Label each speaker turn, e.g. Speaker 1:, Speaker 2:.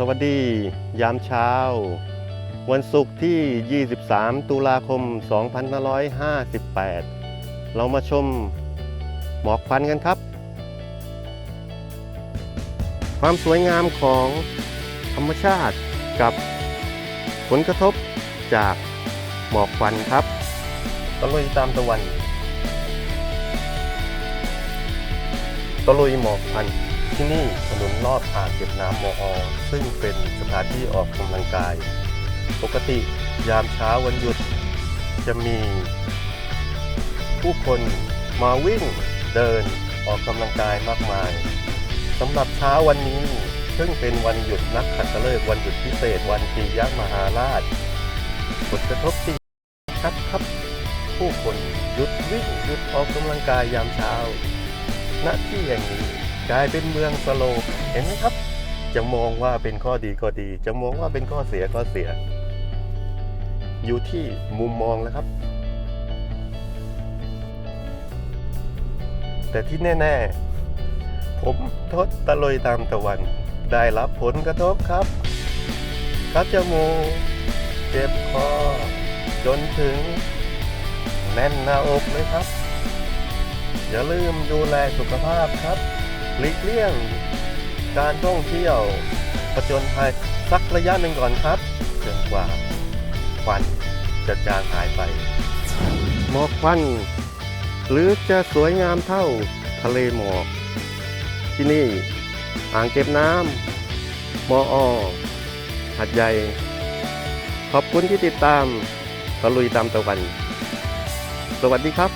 Speaker 1: สวัสดี ยามเช้า วันศุกร์ที่ 23 ตุลาคม 2558 เรามาชมหมอกควันกันครับ ความสวยงามของธรรมชาติกับผลกระทบจากหมอกควันครับตะลุยตามตะวันตะลุยหมอกควัน ที่นี่ถนนลอดอ่างเก็บน้ำมออซึ่งเป็นสถานที่ออกกำลังกาย ปกติยามเช้าวันหยุดจะมี ผู้คนมาวิ่งเดินออกกำลังกายมากมายสำหรับเช้าวันนี้ ซึ่งเป็นวันหยุดนักขัตฤกษ์วันหยุดพิเศษวันปียมหาราช ผลกระทบที่ชัดครับผู้คนหยุดวิ่งหยุดออกกำลังกายยามเช้าณที่แห่งนี้ กลายเป็นเมืองสโลปเห็นไหมครับ จะมองว่าเป็นข้อดีก็ดี จะมองว่าเป็นข้อเสียก็เสีย อยู่ที่มุมมองแล้วครับ แต่ที่แน่ ๆ ผมทดตะลยตามตะวัน ได้รับผลกระทบครับคัดจมูกเจ็บคอจนถึงแน่นหน้าอกเลยครับ อย่าลืมดูแลสุขภาพครับ หลีกเลี่ยง การท่องเที่ยวผจญภัยสักระยะหนึ่งก่อนครับจนกว่าควันจะจางหายไปหมอกควันหรือจะสวยงามเท่าทะเลหมอก ที่นี่อ่างเก็บน้ำมออหัดใหญ่ขอบคุณที่ติดตามตะลุยตามตะวัน สวัสดีครับ